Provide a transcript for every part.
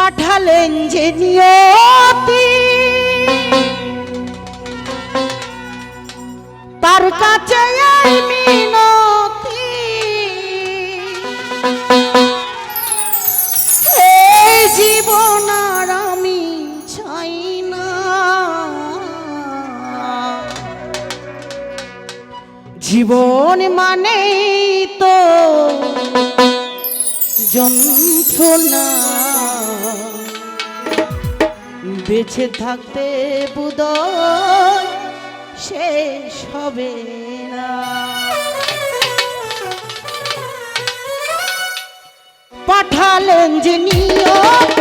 পাঠালেন যে নিয়তি। তার কাছে জীবন মানে তো যন্ত্রণা। বেঁচে থাকতে বুদয় শেষ হবে না। পাঠালেন যে নিয়ম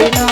না